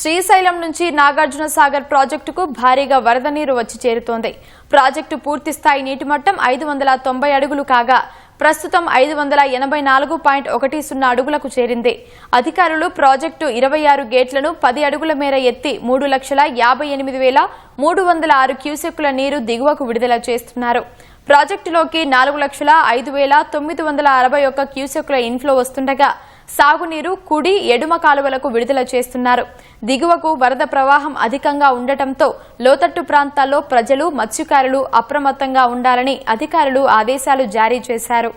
శ్రీశైలం నుంచి నాగార్జున సాగర్ ప్రాజెక్టుకు భారీగా వరద నీరు వచ్చి చేరుతోంది. ప్రాజెక్టు పూర్తి స్థాయి నీటి మట్టం ఐదు వందల తొంభై అడుగులు కాగా ప్రస్తుతం ఐదు వందల ఎనభై నాలుగు పాయింట్ ఒకటి సున్నా అడుగులకు చేరింది. అధికారులు ప్రాజెక్టు ఇరవై ఆరు గేట్లను పది అడుగుల మేర ఎత్తి మూడు లక్షల యాభై ఎనిమిది వేల మూడు వందల ఆరు క్యూసెక్కుల నీరు దిగువకు విడుదల చేస్తున్నారు. ప్రాజెక్టులోకి నాలుగు లక్షల ఐదు వేల తొమ్మిది వందల అరవై ఒక్క క్యూసెక్కుల ఇన్ఫ్లో వస్తుండగా సాగునీరు కుడి ఎడుమ కాలువలకు విడుదల చేస్తున్నారు. దిగువకు వరద ప్రవాహం అధికంగా ఉండటంతో లోతట్టు ప్రాంతాల్లో ప్రజలు మత్స్యకారులు అప్రమత్తంగా ఉండాలని అధికారులు ఆదేశాలు జారీ చేశారు.